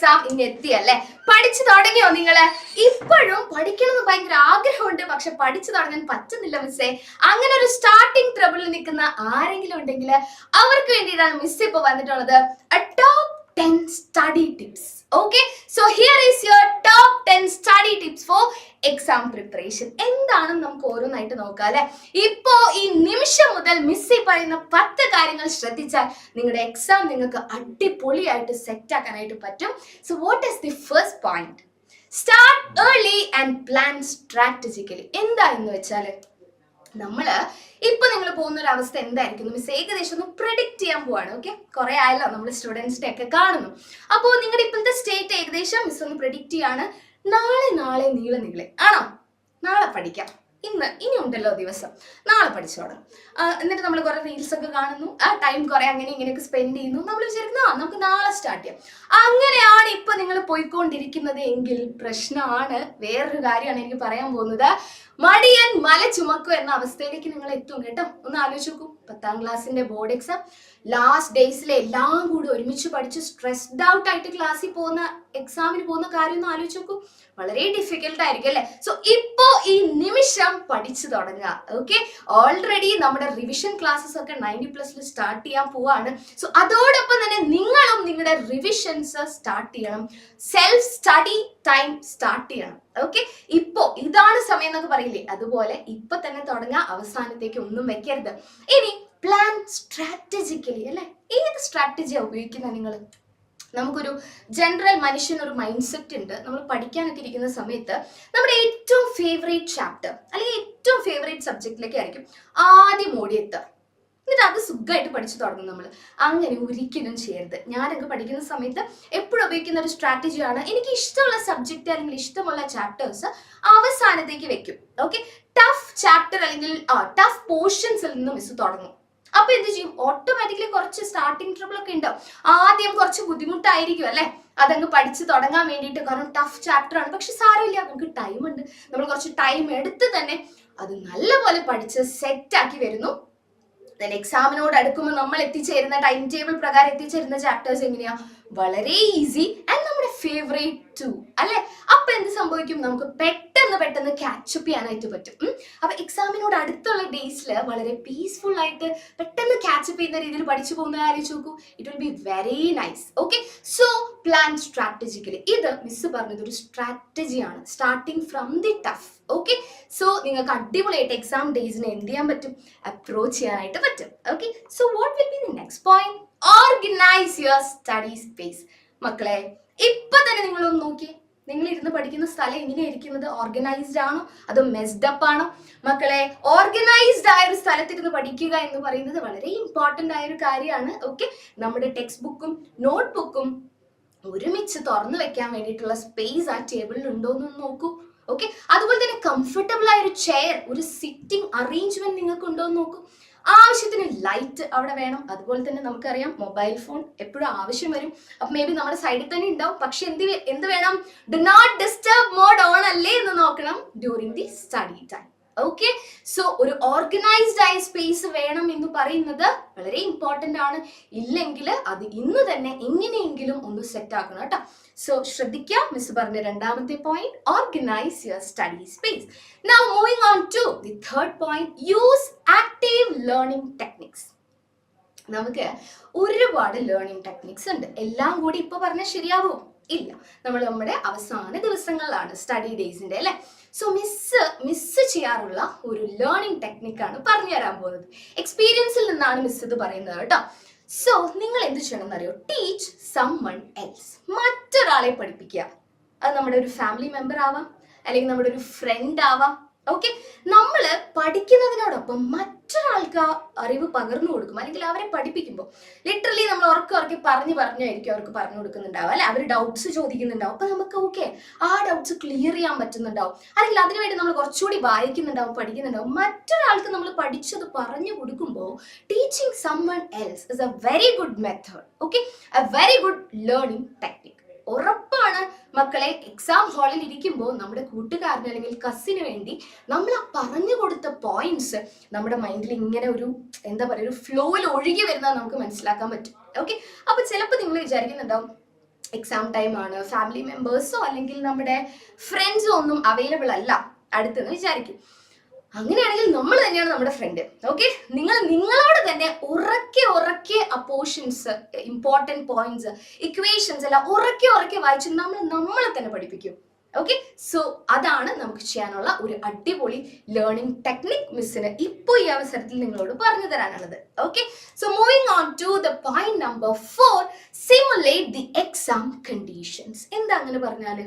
Exam ഇനി എത്തിയല്ലേ പഠിച്ചു തുടങ്ങിയോ നിങ്ങൾ? ഇപ്പോഴും പഠിക്കണം എന്ന് ഭയങ്കര ആഗ്രഹമുണ്ട്. പക്ഷെ പഠിച്ചു തുടങ്ങാൻ പറ്റുന്നില്ല മിസ്സേ. അങ്ങനെ ഒരു സ്റ്റാർട്ടിംഗ് ട്രബിളിൽ നിൽക്കുന്ന ആരെങ്കിലും ഉണ്ടെങ്കിൽ അവർക്ക് വേണ്ടിയിട്ടാണ് മിസ് ഇപ്പൊ വന്നിട്ടുള്ളത്. Top ten study tips so so here is your top study study tips for exam preparation എന്താണെന്ന് നമുക്ക് ഓരോന്നായിട്ട് നോക്കാം അല്ലെ? ഇപ്പോ ഈ നിമിഷം മുതൽ മിസ് ഈ പറയുന്ന പത്ത് കാര്യങ്ങൾ ശ്രദ്ധിച്ചാൽ നിങ്ങളുടെ എക്സാം നിങ്ങൾക്ക് അടിപൊളിയായിട്ട് സെറ്റ് ആക്കാനായിട്ട് പറ്റും. So what is the first point start early and plan strategically എന്താ എന്ന് വെച്ചാൽ നമ്മൾ ഇപ്പൊ നിങ്ങൾ പോകുന്ന ഒരു അവസ്ഥ എന്തായിരിക്കും മിസ് ഏകദേശം ഒന്ന് പ്രിഡിക്റ്റ് ചെയ്യാൻ പോവാണ് ഓക്കെ കുറെ ആയല്ലോ നമ്മൾ സ്റ്റുഡൻസിനെ ഒക്കെ കാണുന്നു. അപ്പോൾ നിങ്ങളുടെ ഇപ്പോഴത്തെ സ്റ്റേറ്റ് ഏകദേശം മിസ് ഒന്ന് പ്രെഡിക്റ്റ് ചെയ്യാണ്. നാളെ നാളെ നീളെ നീളെ ആണോ? നാളെ പഠിക്കാം. ഇന്ന് ഇനി ഉണ്ടല്ലോ ദിവസം. നാളെ പഠിച്ചോണം എന്നിട്ട് നമ്മൾ കുറെ റീൽസ് ഒക്കെ കാണുന്നു. ആ ടൈം കുറെ അങ്ങനെ ഇങ്ങനെയൊക്കെ സ്പെൻഡ് ചെയ്യുന്നു. നമ്മൾ വിചാരിക്കുന്നു ആ നമുക്ക് നാളെ സ്റ്റാർട്ട് ചെയ്യാം. അങ്ങനെയാണ് ഇപ്പൊ നിങ്ങൾ പോയിക്കൊണ്ടിരിക്കുന്നത് എങ്കിൽ പ്രശ്നമാണ്. വേറൊരു കാര്യമാണ് എനിക്ക് പറയാൻ പോകുന്നത്. മടിയൻ മല ചുമക്കും എന്ന അവസ്ഥയിലേക്ക് നിങ്ങൾ എത്തും കേട്ടോ. ഒന്ന് ആലോചിച്ച് നോക്കൂ. പത്താം ക്ലാസ്സിന്റെ ബോർഡ് എക്സാം ലാസ്റ്റ് ഡേയ്സിലെ എല്ലാം കൂടി ഒരുമിച്ച് പഠിച്ച് സ്ട്രെസ്ഡ് ഔട്ട് ആയിട്ട് ക്ലാസ്സിൽ പോകുന്ന എക്സാമിന് പോകുന്ന കാര്യം ഒന്ന് ആലോചിച്ച് നോക്കൂ. വളരെ ഡിഫിക്കൽട്ട് ആയിരിക്കും അല്ലേ? സോ ഇപ്പോ ഈ നിമിഷം പഠിച്ചു തുടങ്ങുക. ഓക്കെ ഓൾറെഡി നമ്മുടെ റിവിഷൻ ക്ലാസ്സസ് ഒക്കെ നയന്റി പ്ലസിൽ സ്റ്റാർട്ട് ചെയ്യാൻ പോവാണ്. സോ അതോടൊപ്പം തന്നെ നിങ്ങളും നിങ്ങളുടെ റിവിഷൻസ് സ്റ്റാർട്ട് ചെയ്യണം. സെൽഫ് സ്റ്റഡി ടൈം സ്റ്റാർട്ട് ചെയ്യണം. ഓക്കെ ഇപ്പോ ഇതാണ് സമയം എന്നൊക്കെ പറയില്ലേ? അതുപോലെ ഇപ്പൊ തന്നെ തുടങ്ങുക. അവസാനത്തേക്ക് ഒന്നും വെക്കരുത്. ഇനി പ്ലാൻ സ്ട്രാറ്റജിക്കലി അല്ലെ? ഏത് സ്ട്രാറ്റജിയാണ് ഉപയോഗിക്കുന്നത് നിങ്ങൾ നമുക്കൊരു ജനറൽ മനുഷ്യനൊരു മൈൻഡ് സെറ്റ് ഉണ്ട്. നമ്മൾ പഠിക്കാനൊക്കെ ഇരിക്കുന്ന സമയത്ത് നമ്മുടെ ഏറ്റവും ഫേവറേറ്റ് ചാപ്റ്റർ അല്ലെങ്കിൽ ഏറ്റവും ഫേവറേറ്റ് സബ്ജക്റ്റിലേക്ക് ആയിരിക്കും ആദ്യം ഓടിയെത്തുക. എന്നിട്ട് അത് സുഖമായിട്ട് പഠിച്ചു തുടങ്ങും നമ്മൾ അങ്ങനെ ഒരിക്കലും ചെയ്യരുത്. ഞാനൊക്കെ പഠിക്കുന്ന സമയത്ത് എപ്പോഴും ഉപയോഗിക്കുന്ന ഒരു സ്ട്രാറ്റജിയാണ് എനിക്ക് ഇഷ്ടമുള്ള സബ്ജക്റ്റ് അല്ലെങ്കിൽ ഇഷ്ടമുള്ള ചാപ്റ്റേഴ്സ് അവസാനത്തേക്ക് വെക്കും. ഓക്കെ ടഫ് ചാപ്റ്റർ അല്ലെങ്കിൽ ടഫ് പോർഷൻസിൽ നിന്ന് മിസ് തുടങ്ങും. അപ്പൊ എന്ത് ചെയ്യും? ഓട്ടോമാറ്റിക്കലി കുറച്ച് സ്റ്റാർട്ടിങ് ട്രബിൾ ഒക്കെ ഉണ്ടാവും. ആദ്യം കുറച്ച് ബുദ്ധിമുട്ടായിരിക്കും അല്ലെ? അതങ്ങ് പഠിച്ച് തുടങ്ങാൻ വേണ്ടിയിട്ട് കാരണം ടഫ് ചാപ്റ്റർ ആണ്. പക്ഷെ സാരമില്ല നമുക്ക് ടൈം ഉണ്ട്. നമ്മൾ കുറച്ച് ടൈം എടുത്ത് തന്നെ അത് നല്ലപോലെ പഠിച്ച് സെറ്റ് ആക്കി വരുന്നു. എക്സാമിനോട് അടുക്കുമ്പോൾ നമ്മൾ എത്തിച്ചേരുന്ന ടൈം ടേബിൾ പ്രകാരം എത്തിച്ചേരുന്ന ചാപ്റ്റേഴ്സ് എങ്ങനെയാ? വളരെ ഈസി ആൻഡ് നമ്മുടെ ഫേവറേറ്റ് ടു അല്ലെ? അപ്പൊ എന്ത് സംഭവിക്കും? നമുക്ക് പെട്ടെന്ന് പെട്ടെന്ന് ക്യാച്ചപ്പ് ചെയ്യാനായിട്ട് പറ്റും. അപ്പൊ എക്സാമിനോട് അടുത്തുള്ള ഡേയ്സിൽ വളരെ പീസ്ഫുൾ ആയിട്ട് പെട്ടെന്ന് ക്യാച്ചപ്പ് ചെയ്യുന്ന രീതിയിൽ പഠിച്ചു പോകുന്ന ആലോചിച്ച് നോക്കൂ. It will be very nice okay so plan strategically ഇത് മിസ് പറഞ്ഞത് ഒരു സ്ട്രാറ്റജിയാണ് starting from the tough okay so നിങ്ങൾക്ക് അടിപൊളിയായിട്ട് എക്സാം ഡേയ്സിന് എന്ത് ചെയ്യാൻ പറ്റും? അപ്രോച്ച് ചെയ്യാനായിട്ട് പറ്റും. Okay so what will be the next point organise your study space മക്കളെ ഇപ്പൊ തന്നെ നിങ്ങളൊന്ന് നോക്കിയേ നിങ്ങൾ ഇരുന്ന് പഠിക്കുന്ന സ്ഥലം എങ്ങനെയായിരിക്കുന്നത് ഓർഗനൈസ്ഡ് ആണോ? അതോ മെസ്ഡ് അപ്പ് ആണോ? മക്കളെ ഓർഗനൈസ്ഡ് ആയ ഒരു സ്ഥലത്തിരുന്ന് പഠിക്കുക എന്ന് പറയുന്നത് വളരെ ഇമ്പോർട്ടന്റ് ആയ ഒരു കാര്യമാണ്. ഓക്കെ നമ്മുടെ ടെക്സ്റ്റ് ബുക്കും നോട്ട് ബുക്കും ഒരുമിച്ച് തുറന്നു വെക്കാൻ വേണ്ടിയിട്ടുള്ള സ്പേസ് ആ ടേബിളിൽ ഉണ്ടോ എന്ന് നോക്കൂ. ഓക്കെ അതുപോലെ തന്നെ കംഫർട്ടബിൾ ആയ ഒരു ചെയർ ഒരു സിറ്റിംഗ് അറേഞ്ച്മെന്റ് നിങ്ങൾക്ക് ഉണ്ടോ എന്ന് നോക്കൂ. ആവശ്യത്തിന് ലൈറ്റ് അവിടെ വേണം. അതുപോലെ തന്നെ നമുക്കറിയാം മൊബൈൽ ഫോൺ എപ്പോഴും ആവശ്യം വരും. അപ്പൊ മേ ബി നമ്മുടെ സൈഡിൽ തന്നെ ഉണ്ടാവും. പക്ഷെ എന്ത് എന്ത് വേണം? Do not disturb mode on അല്ലേ എന്ന് നോക്കണം during the study time okay so ഒരു ഓർഗനൈസ്ഡ് ആയ സ്പേസ് വേണം എന്ന് പറയുന്നത് വളരെ ഇമ്പോർട്ടന്റ് ആണ്. ഇല്ലെങ്കിൽ അത് ഇന്ന് തന്നെ എങ്ങനെയെങ്കിലും ഒന്ന് സെറ്റ് ആക്കണം കേട്ടോ. സോ ശ്രദ്ധിക്കാം. മിസ് പറഞ്ഞ രണ്ടാമത്തെ point organise your study space now moving on to the third point use active learning techniques നമുക്ക് ഒരുപാട് ലേണിംഗ് ടെക്നിക്സ് ഉണ്ട്. എല്ലാം കൂടി ഇപ്പൊ പറഞ്ഞാൽ ശരിയാവോ. ഇല്ല. നമ്മൾ നമ്മുടെ അവസാന ദിവസങ്ങളിലാണ് സ്റ്റഡി ഡേയ്സിന്റെ അല്ലെ? സോ മിസ് മിസ് ചെയ്യാറുള്ള ഒരു ലേണിംഗ് ടെക്നിക്കാണ് പറഞ്ഞു തരാൻ പോകുന്നത്. എക്സ്പീരിയൻസിൽ നിന്നാണ് മിസ് ഇത് പറയുന്നത് കേട്ടോ. സോ നിങ്ങൾ എന്ത് ചെയ്യണം അറിയോ ടീച്ച് സം വൺ എൽസ് മറ്റൊരാളെ പഠിപ്പിക്കുക. അത് നമ്മുടെ ഒരു ഫാമിലി മെമ്പർ ആവാം അല്ലെങ്കിൽ നമ്മുടെ ഒരു ഫ്രണ്ട് ആവാം. ഓക്കെ നമ്മൾ പഠിക്കുന്നതിനോടൊപ്പം മറ്റൊരാൾക്ക് അറിവ് പകർന്നു കൊടുക്കും. അല്ലെങ്കിൽ അവരെ പഠിപ്പിക്കുമ്പോൾ ലിറ്ററലി നമ്മൾ ഉറക്കം ഉറക്കി പറഞ്ഞു പറഞ്ഞായിരിക്കും അവർക്ക് പറഞ്ഞു കൊടുക്കുന്നുണ്ടാവും അല്ലെ? അവർ ഡൗട്ട്സ് ചോദിക്കുന്നുണ്ടാവും. അപ്പൊ നമുക്ക് ഓക്കെ ആ ഡൗട്ട്സ് ക്ലിയർ ചെയ്യാൻ പറ്റുന്നുണ്ടാവും. അല്ലെങ്കിൽ അതിനുവേണ്ടി നമ്മൾ കുറച്ചുകൂടി വായിക്കുന്നുണ്ടാവും പഠിക്കുന്നുണ്ടാവും. മറ്റൊരാൾക്ക് നമ്മൾ പഠിച്ചത് പറഞ്ഞു കൊടുക്കുമ്പോൾ teaching someone else is a very good method okay a very good learning technique ഉറപ്പാണ് മക്കളെ എക്സാം ഹാളിൽ ഇരിക്കുമ്പോൾ നമ്മുടെ കൂട്ടുകാരന് അല്ലെങ്കിൽ കസിന് വേണ്ടി നമ്മൾ ആ പറഞ്ഞു കൊടുത്ത പോയിന്റ്സ് നമ്മുടെ മൈൻഡിൽ ഇങ്ങനെ ഒരു എന്താ പറയുക ഒരു ഫ്ലോയിൽ ഒഴുകി വരുന്നത് നമുക്ക് മനസ്സിലാക്കാൻ പറ്റും. ഓക്കെ അപ്പൊ ചിലപ്പോൾ നിങ്ങൾ വിചാരിക്കുന്നുണ്ടാവും എക്സാം ടൈം ആണ് ഫാമിലി മെമ്പേഴ്സോ അല്ലെങ്കിൽ നമ്മുടെ ഫ്രണ്ട്സോ ഒന്നും അവൈലബിൾ അല്ല അടുത്തെന്ന് വിചാരിക്കും. അങ്ങനെയാണെങ്കിൽ നമ്മൾ തന്നെയാണ് നമ്മുടെ ഫ്രണ്ട് ഓക്കെ നിങ്ങൾ നിങ്ങളോട് തന്നെ ഉറക്കെ ഉറക്കെ അപ്പോർഷൻസ് പോർഷൻസ് ഇമ്പോർട്ടന്റ് പോയിന്റ്സ് ഇക്വേഷൻസ് എല്ലാം ഉറക്കെ ഉറക്കെ വായിച്ച് നമ്മൾ നമ്മളെ തന്നെ പഠിപ്പിക്കും. ഓക്കെ സോ അതാണ് നമുക്ക് ചെയ്യാനുള്ള ഒരു അടിപൊളി ലേണിംഗ് ടെക്നിക് മിസ്സിന് ഇപ്പോൾ ഈ അവസരത്തിൽ നിങ്ങളോട് പറഞ്ഞു തരാനുള്ളത്. Okay so moving on to the point number four simulate the exam conditions എന്താ അങ്ങനെ പറഞ്ഞാൽ?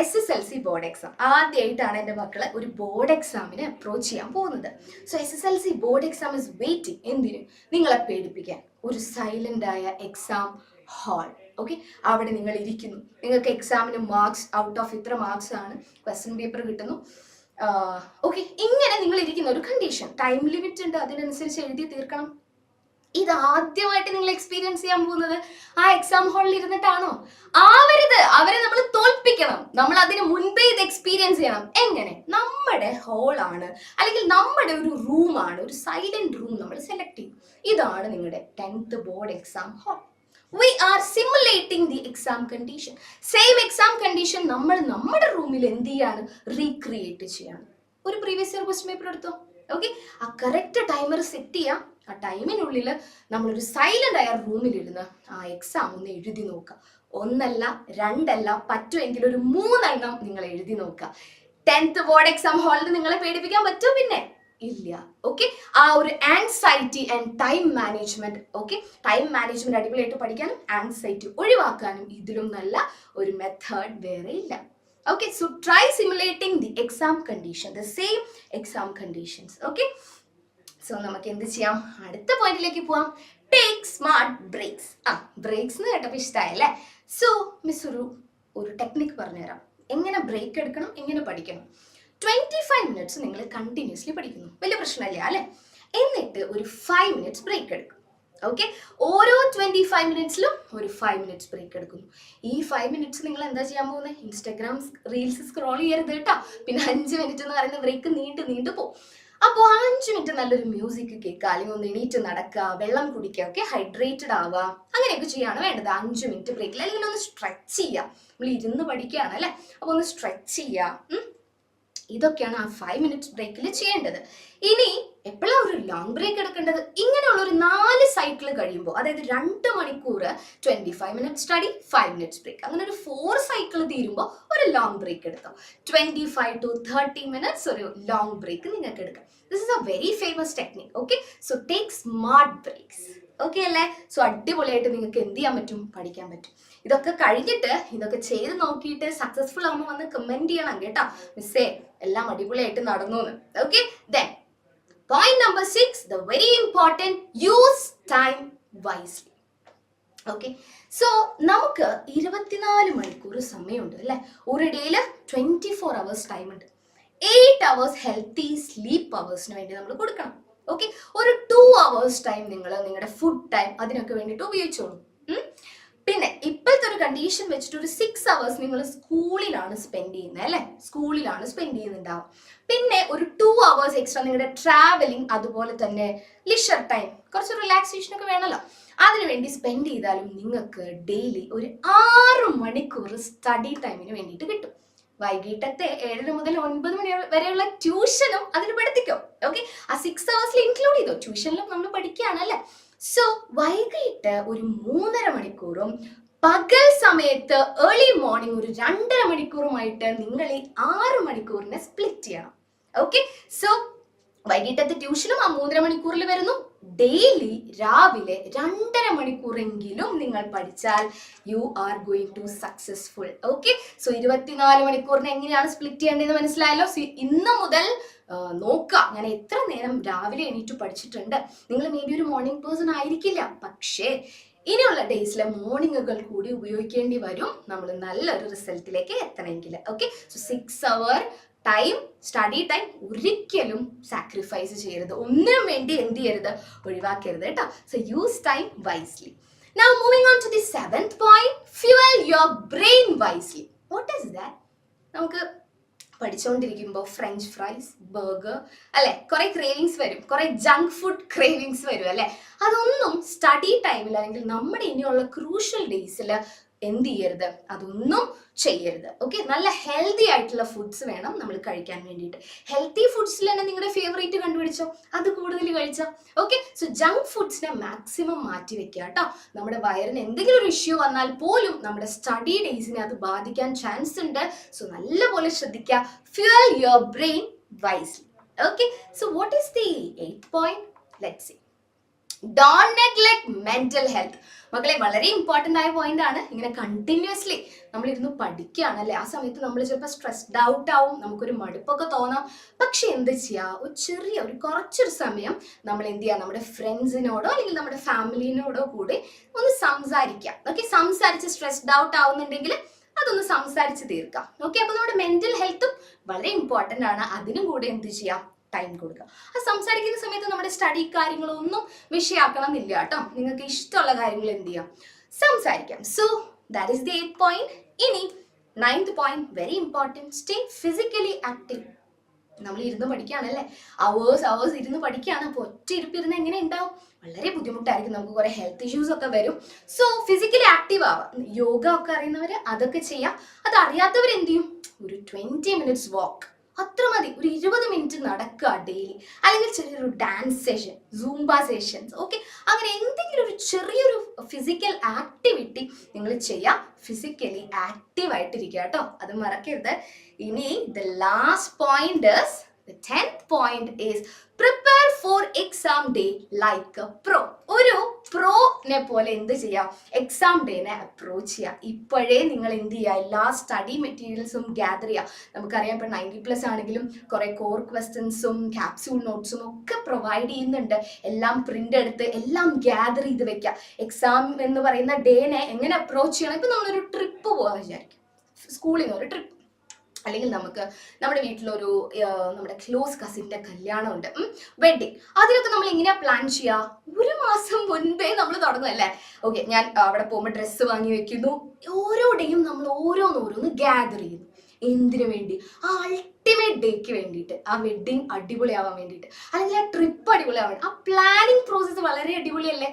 S S L C board exam ആദ്യമായിട്ടാണ് എന്റെ മക്കളെ ഒരു ബോർഡ് എക്സാമിന് അപ്രോച്ച് ചെയ്യാൻ പോകുന്നത്. So S S L C board exam is waiting എന്തിനു? നിങ്ങളെ പേടിപ്പിക്കാൻ. ഒരു സൈലന്റ് ആയ എക്സാം ഹാൾ ഓക്കെ അവിടെ നിങ്ങൾ ഇരിക്കുന്നു. നിങ്ങൾക്ക് എക്സാമിന് മാർക്സ് ഔട്ട് ഓഫ് ഇത്ര മാർക്സ് ആണ്. ക്വസ്റ്റ്യൻ പേപ്പർ കിട്ടുന്നു. ഓക്കെ ഇങ്ങനെ നിങ്ങൾ ഇരിക്കുന്ന ഒരു കണ്ടീഷൻ ടൈം ലിമിറ്റ് ഉണ്ട്. അതിനനുസരിച്ച് എഴുതി തീർക്കണം. ഇത് ആദ്യമായിട്ട് നിങ്ങൾ എക്സ്പീരിയൻസ് ചെയ്യാൻ പോകുന്നത് ആ എക്സാം ഹാളിൽ ഇരുന്നിട്ടാണോ? ആവരുത്. അവരെ നമ്മൾ തോൽപ്പിക്കണം. നമ്മൾ അതിന് മുൻപേ ഇത് എക്സ്പീരിയൻസ് ചെയ്യണം. എങ്ങനെ? നമ്മുടെ ഹോളാണ് അല്ലെങ്കിൽ നമ്മുടെ ഒരു റൂമാണ് ഒരു സൈലന്റ് റൂം നമ്മൾ സെലക്ട് ചെയ്യും. ഇതാണ് നിങ്ങളുടെ tenth board exam hall we are simulating the exam condition same exam condition നമ്മൾ നമ്മുടെ റൂമിൽ എന്ത് ചെയ്യാണ്? റീക്രിയേറ്റ് ചെയ്യാണ്. ഒരു പ്രീവിയസ് ഇയർ ക്വസ്റ്റ്യൻ പേപ്പർ എടുത്തോ? ഓക്കെ ആ കറക്റ്റ് ടൈമർ സെറ്റ് ചെയ്യാം. ആ ടൈമിനുള്ളിൽ നമ്മളൊരു സൈലന്റ് ആയ റൂമിലിരുന്ന് ആ എക്സാം ഒന്ന് എഴുതി നോക്കുക. ഒന്നല്ല രണ്ടല്ല പറ്റുമെങ്കിൽ ഒരു മൂന്നെണ്ണം നിങ്ങൾ എഴുതി നോക്കുക. ടെൻത്ത് ബോർഡ് എക്സാം ഹാളിൽ നിങ്ങളെ പേടിപ്പിക്കാൻ പറ്റുമോ പിന്നെ? ഇല്ല. ഓക്കെ ആ ഒരു anxiety and time management okay time management അടിപൊളിയായിട്ട് പഠിക്കാനും ആൻസൈറ്റി ഒഴിവാക്കാനും ഇതിലും നല്ല ഒരു മെത്തേഡ് വേറെ ഇല്ല. Okay so try simulating the exam condition the same exam conditions okay so നമുക്ക് എന്ത് ചെയ്യാം? അടുത്ത പോയിന്റിലേക്ക് പോവാം. ടേക്ക് സ്മാർട്ട് ബ്രേക്സ് ആ ബ്രേക്സ് എന്ന് കേട്ടപ്പോൾ ഇഷ്ടമായല്ലേ സോ മിസ് ഒരു ഒരു ടെക്നിക്ക് പറഞ്ഞുതരാം. എങ്ങനെ ബ്രേക്ക് എടുക്കണം? എങ്ങനെ പഠിക്കണം? ട്വന്റി ഫൈവ് മിനിറ്റ്സ് നിങ്ങൾ കണ്ടിന്യൂസ്ലി പഠിക്കുന്നു. വലിയ പ്രശ്നമില്ല അല്ലേ? എന്നിട്ട് ഒരു ഫൈവ് മിനിറ്റ്സ് ബ്രേക്ക് എടുക്കും. ഓക്കെ ഓരോ ട്വന്റി ഫൈവ് മിനിറ്റ്സിലും ഒരു ഫൈവ് മിനിറ്റ്സ് ബ്രേക്ക് എടുക്കുന്നു. ഈ ഫൈവ് മിനിറ്റ്സ് നിങ്ങൾ എന്താ ചെയ്യാൻ പോകുന്നത് ഇൻസ്റ്റാഗ്രാം റീൽസ് സ്ക്രോൾ ചെയ്യരുത് കേട്ടോ. പിന്നെ അഞ്ച് മിനിറ്റ് എന്ന് പറയുന്ന ബ്രേക്ക് നീണ്ടു നീണ്ടു പോകും അപ്പോൾ അഞ്ച് മിനിറ്റ് നല്ലൊരു മ്യൂസിക് കേൾക്കുക അല്ലെങ്കിൽ ഒന്ന് എണീറ്റ് നടക്കുക വെള്ളം കുടിക്കുക ഒക്കെ ഹൈഡ്രേറ്റഡ് ആവുക അങ്ങനെയൊക്കെ ചെയ്യാണ് വേണ്ടത്. അഞ്ച് മിനിറ്റ് ബ്രേക്കിൽ അല്ലെങ്കിൽ ഒന്ന് സ്ട്രെച്ച് ചെയ്യുക. നമ്മൾ ഇരുന്ന് പഠിക്കുകയാണ് അല്ലേ? അപ്പോൾ ഒന്ന് സ്ട്രെച്ച് ചെയ്യുക. ഇതൊക്കെയാണ് ആ ഫൈവ് മിനിറ്റ്സ് ബ്രേക്കിൽ ചെയ്യേണ്ടത്. ഇനി എപ്പോഴാണ് ഒരു ലോങ് ബ്രേക്ക് എടുക്കേണ്ടത്? ഇങ്ങനെയുള്ള ഒരു നാല് സൈക്കിൾ കഴിയുമ്പോൾ അതായത് രണ്ട് മണിക്കൂർ twenty five minute study five minutes break അങ്ങനെ ഒരു ഫോർ സൈക്കിൾ തീരുമ്പോൾ ഒരു ലോങ് ബ്രേക്ക് എടുത്തോ. Twenty five to thirty minutes ഒരു ലോങ് ബ്രേക്ക് നിങ്ങൾക്ക് എടുക്കാം. This is a very famous technique okay so take smart breaks okay അല്ലേ? സോ അടിപൊളിയായിട്ട് നിങ്ങൾക്ക് എന്ത് ചെയ്യാൻ പറ്റും? പഠിക്കാൻ പറ്റും. ഇതൊക്കെ കഴിഞ്ഞിട്ട് ഇതൊക്കെ ചെയ്ത് നോക്കിയിട്ട് സക്സസ്ഫുൾ ആകുമ്പോൾ വന്ന് കമന്റ് ചെയ്യണം കേട്ടോ. മിസ്സേ എല്ലാം അടിപൊളിയായിട്ട് നടന്നു എന്ന് okay then point number six the very important use time wisely okay so നമുക്ക് ഇരുപത്തിനാല് മണിക്കൂർ സമയമുണ്ട് അല്ലേ? ഒരു ഡേയിൽ ട്വന്റി ഫോർ അവേഴ്സ് ടൈം ഉണ്ട് എയ്റ്റ് അവേഴ്സ് ഹെൽത്തി സ്ലീപ്പ് അവേഴ്സിന് വേണ്ടി നമ്മൾ കൊടുക്കണം. ഓക്കെ ഒരു ടു അവേഴ്സ് ടൈം നിങ്ങൾ നിങ്ങളുടെ ഫുഡ് ടൈം അതിനൊക്കെ വേണ്ടിയിട്ട് ഉപയോഗിച്ചോളൂ. പിന്നെ ഇപ്പോഴത്തെ ഒരു കണ്ടീഷൻ വെച്ചിട്ട് ഒരു സിക്സ് അവേഴ്സ് നിങ്ങൾ സ്കൂളിലാണ് സ്പെൻഡ് ചെയ്യുന്നത് അല്ലേ? സ്കൂളിലാണ് സ്പെൻഡ് ചെയ്യുന്നുണ്ടാവും പിന്നെ ഒരു ടു എക്സ്ട്രാ നിങ്ങളുടെ ട്രാവലിംഗ് അതുപോലെ തന്നെ ലിഷർ ടൈം കുറച്ച് റിലാക്സേഷൻ ഒക്കെ വേണമല്ലോ അതിനുവേണ്ടി സ്പെൻഡ് ചെയ്താലും നിങ്ങൾക്ക് ഡെയിലി ഒരു ആറ് മണിക്കൂർ സ്റ്റഡി ടൈമിന് വേണ്ടിയിട്ട് കിട്ടും. വൈകിട്ടത്തെ ഏഴര മുതൽ ഒൻപത് മണി വരെയുള്ള ട്യൂഷനും അതിൽ പഠിപ്പിക്കും. ഓക്കെ ആ സിക്സ് അവേഴ്സിൽ ഇൻക്ലൂഡ് ചെയ്തോ? ട്യൂഷനിലും നമ്മൾ പഠിക്കുകയാണ് അല്ലേ? സോ വൈകിട്ട് ഒരു മൂന്നര മണിക്കൂറും പകൽ സമയത്ത് ഏർലി മോർണിംഗ് ഒരു രണ്ടര മണിക്കൂറുമായിട്ട് നിങ്ങൾ ഈ ആറ് മണിക്കൂറിനെ സ്പ്ലിറ്റ് ചെയ്യണം. ഓക്കെ സോ വൈകിട്ടത്തെ ട്യൂഷനും ആ മൂന്നര മണിക്കൂറിൽ വരുന്നു. ഡെയിലി രാവിലെ രണ്ടര മണിക്കൂറെങ്കിലും നിങ്ങൾ പഠിച്ചാൽ you are going to successful okay so ഇരുപത്തിനാല് മണിക്കൂറിനെ എങ്ങനെയാണ് സ്പ്ലിറ്റ് ചെയ്യേണ്ടതെന്ന് മനസ്സിലായല്ലോ? സോ ഇന്ന് മുതൽ നോക്കുക. ഞാൻ എത്ര നേരം രാവിലെ എണീറ്റ് പഠിച്ചിട്ടുണ്ട്. നിങ്ങൾ മേ ബി ഒരു മോർണിംഗ് പേഴ്സൺ ആയിരിക്കില്ല. പക്ഷേ ഇനിയുള്ള ഡേയ്സിലെ മോർണിംഗുകൾ കൂടി ഉപയോഗിക്കേണ്ടി വരും. നമ്മൾ നല്ലൊരു റിസൾട്ടിലേക്ക് എത്തണമെങ്കിൽ. Okay so six hour time study time ഒരിക്കലും സാക്രിഫൈസ് ചെയ്യരുത്. ഒന്നിനും വേണ്ടി എന്ത് ചെയ്യരുത്? ഒഴിവാക്കരുത് കേട്ടോ. So use time wisely now moving on to the seventh point fuel your brain wisely what is that നമുക്ക് പഠിച്ചുകൊണ്ടിരിക്കുമ്പോൾ ഫ്രഞ്ച് ഫ്രൈസ് ബർഗർ അല്ലെ? കുറെ ക്രേവിങ്സ് വരും. കുറെ ജങ്ക് ഫുഡ് ക്രേവിങ്സ് വരും അല്ലെ? അതൊന്നും സ്റ്റഡി ടൈമിൽ അല്ലെങ്കിൽ നമ്മുടെ ഇനിയുള്ള ക്രൂഷ്യൽ ഡേയ്സിൽ എന്ത് ചെയ്യരുത്? അതൊന്നും ചെയ്യരുത്. ഓക്കെ നല്ല ഹെൽത്തി ആയിട്ടുള്ള ഫുഡ്സ് വേണം നമ്മൾ കഴിക്കാൻ വേണ്ടിയിട്ട്. ഹെൽത്തി ഫുഡ്സിൽ തന്നെ നിങ്ങളുടെ ഫേവറേറ്റ് കണ്ടുപിടിച്ചോ? അത് കൂടുതൽ കഴിച്ചോ. ഓക്കെ സോ ജങ്ക് ഫുഡ്സിനെ മാക്സിമം മാറ്റി വെക്കുക കേട്ടോ. നമ്മുടെ വയറിന് എന്തെങ്കിലും ഒരു ഇഷ്യൂ വന്നാൽ പോലും നമ്മുടെ സ്റ്റഡി ഡേയ്സിനെ അത് ബാധിക്കാൻ ചാൻസ് ഉണ്ട്. സോ നല്ലപോലെ ശ്രദ്ധിക്കുക fuel your brain wisely okay so what is the eight point let's see don't neglect mental health മക്കളെ വളരെ ഇമ്പോർട്ടന്റ് ആയ പോയിന്റ് ആണ്. ഇങ്ങനെ കണ്ടിന്യൂസ്ലി നമ്മൾ ഇരുന്ന് പഠിക്കുകയാണ് അല്ലേ? ആ സമയത്ത് നമ്മൾ ചിലപ്പോൾ സ്ട്രെസ്ഡ് ഔട്ട് ആവും നമുക്കൊരു മടുപ്പൊക്കെ തോന്നാം. പക്ഷെ എന്ത് ചെയ്യുക ഒരു ചെറിയ ഒരു കുറച്ചൊരു സമയം നമ്മൾ എന്ത് ചെയ്യുക നമ്മുടെ ഫ്രണ്ട്സിനോടോ അല്ലെങ്കിൽ നമ്മുടെ ഫാമിലിനോടോ കൂടി ഒന്ന് സംസാരിക്കാം ഓക്കെ സംസാരിച്ച് സ്ട്രെസ്ഡ് ഔട്ട് ആവുന്നുണ്ടെങ്കിൽ അതൊന്ന് സംസാരിച്ച് തീർക്കാം. ഓക്കെ അപ്പൊ നമ്മുടെ മെന്റൽ ഹെൽത്തും വളരെ ഇമ്പോർട്ടന്റ് ആണ്. അതിനും കൂടെ എന്ത് ചെയ്യാം? ടൈം കൊടുക്കുക. ആ സംസാരിക്കുന്ന സമയത്ത് നമ്മുടെ സ്റ്റഡി കാര്യങ്ങളൊന്നും വിഷയാക്കണം എന്നില്ല കേട്ടോ. നിങ്ങൾക്ക് ഇഷ്ടമുള്ള കാര്യങ്ങൾ എന്ത് ചെയ്യാം? സംസാരിക്കാം. So that is the eight point ഇനി ninth point very important stay physically active നമ്മൾ ഇരുന്ന് പഠിക്കുകയാണല്ലേ അവേഴ്സ് അവേഴ്സ് ഇരുന്ന് പഠിക്കുകയാണ്. അപ്പോൾ ഒറ്റ ഇരിപ്പിരുന്ന് എങ്ങനെ ഉണ്ടാവും? വളരെ ബുദ്ധിമുട്ടായിരിക്കും. നമുക്ക് കുറേ ഹെൽത്ത് ഇഷ്യൂസ് ഒക്കെ വരും. സോ ഫിസിക്കലി ആക്റ്റീവ് ആവാം. യോഗ ഒക്കെ അറിയുന്നവർ അതൊക്കെ ചെയ്യാം. അത് അറിയാത്തവർ എന്ത് ചെയ്യും? ഒരു ട്വന്റി മിനിറ്റ്സ് വാക്ക് അത്ര മതി. ഒരു ഇരുപത് മിനിറ്റ് നടക്കുക ഡെയിലി അല്ലെങ്കിൽ ചെറിയൊരു dance session Zumba sessions okay അങ്ങനെ എന്തെങ്കിലും ഒരു ചെറിയൊരു ഫിസിക്കൽ ആക്ടിവിറ്റി നിങ്ങൾ ചെയ്യാം. ഫിസിക്കലി ആക്റ്റീവ് ആയിട്ടിരിക്കുക കേട്ടോ. അത് മറക്കരുത്. ഇനി the last point the tenth point is prepare for exam day like a pro. ഒരു പ്രോനെ പോലെ എന്ത് ചെയ്യാം? എക്സാം ഡേനെ അപ്രോച്ച് ചെയ്യാം. ഇപ്പോഴേ നിങ്ങൾ എന്ത് ചെയ്യുക എല്ലാ സ്റ്റഡി മെറ്റീരിയൽസും ഗ്യാദർ ചെയ്യുക നമുക്കറിയാം ഇപ്പോൾ നയന്റി പ്ലസ് ആണെങ്കിലും കുറേ കോർ ക്വസ്റ്റ്യൻസും ക്യാപ്സ്യൂൾ നോട്ട്സും ഒക്കെ പ്രൊവൈഡ് ചെയ്യുന്നുണ്ട്. എല്ലാം പ്രിന്റ് എടുത്ത് എല്ലാം ഗ്യാദർ ചെയ്ത് വെക്കുക എക്സാം എന്ന് പറയുന്ന ഡേനെ എങ്ങനെ അപ്രോച്ച് ചെയ്യണം? ഇപ്പം നമ്മളൊരു ട്രിപ്പ് പോകാൻ വിചാരിക്കും. സ്കൂളിൽ നിന്ന് ഒരു ട്രിപ്പ് അല്ലെങ്കിൽ നമുക്ക് നമ്മുടെ വീട്ടിലൊരു നമ്മുടെ ക്ലോസ് കസിന്റെ കല്യാണം ഉണ്ട് വെഡിങ് അതിനൊക്കെ നമ്മൾ എങ്ങനെയാ പ്ലാൻ ചെയ്യുക ഒരു മാസം മുൻപേ നമ്മൾ തുടങ്ങുമല്ലേ ഓക്കെ ഞാൻ അവിടെ പോകുമ്പോൾ ഡ്രസ്സ് വാങ്ങി വെക്കുന്നു. ഓരോ ഡേയും നമ്മൾ ഓരോന്നോരോന്ന് ഗ്യാദർ ചെയ്യുന്നു. എന്തിനു വേണ്ടി? ആ അൾട്ടിമേറ്റ് ഡേക്ക് വേണ്ടിയിട്ട് ആ വെഡിങ് അടിപൊളിയാവാൻ വേണ്ടിയിട്ട്. അല്ലെങ്കിൽ ആ ട്രിപ്പ് അടിപൊളിയാവാൻ ആ പ്ലാനിങ് പ്രോസസ്സ് വളരെ അടിപൊളിയല്ലേ?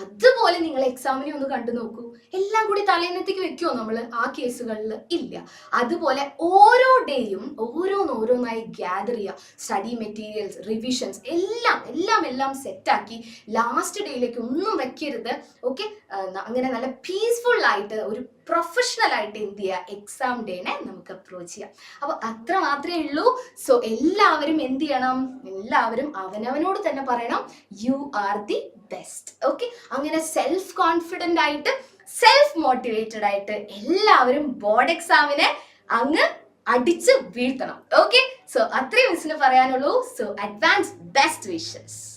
അതുപോലെ നിങ്ങൾ എക്സാമിനെ ഒന്ന് കണ്ടു നോക്കൂ. എല്ലാം കൂടി തലേന്നത്തേക്ക് വെക്കുമോ നമ്മൾ ആ കേസുകളിൽ ഇല്ല. അതുപോലെ ഓരോ ഡേയും ഓരോന്നോരോന്നായി ഗ്യാദർ ചെയ്യുക. സ്റ്റഡി മെറ്റീരിയൽസ് റിവിഷൻസ് എല്ലാം എല്ലാം എല്ലാം സെറ്റാക്കി ലാസ്റ്റ് ഡേയിലേക്ക് ഒന്നും വെക്കരുത്. ഓക്കെ അങ്ങനെ നല്ല പീസ്ഫുൾ ആയിട്ട് ഒരു പ്രൊഫഷണൽ ആയിട്ട് എന്ത് ചെയ്യുക? എക്സാം ഡേനെ നമുക്ക് അപ്രോച്ച് ചെയ്യാം. അപ്പോൾ അത്ര മാത്രമേ ഉള്ളൂ. സോ എല്ലാവരും എന്ത് ചെയ്യണം? എല്ലാവരും അവനവനോട് തന്നെ പറയണം. You are the best okay അങ്ങനെ സെൽഫ് കോൺഫിഡന്റ് ആയിട്ട് സെൽഫ് മോട്ടിവേറ്റഡ് ആയിട്ട് എല്ലാവരും ബോർഡ് എക്സാമിനെ അങ്ങ് അടിച്ച് വീഴ്ത്തണം. ഓക്കെ സോ അത്രയും മിസ്സിന് പറയാനുള്ളൂ. So advance best wishes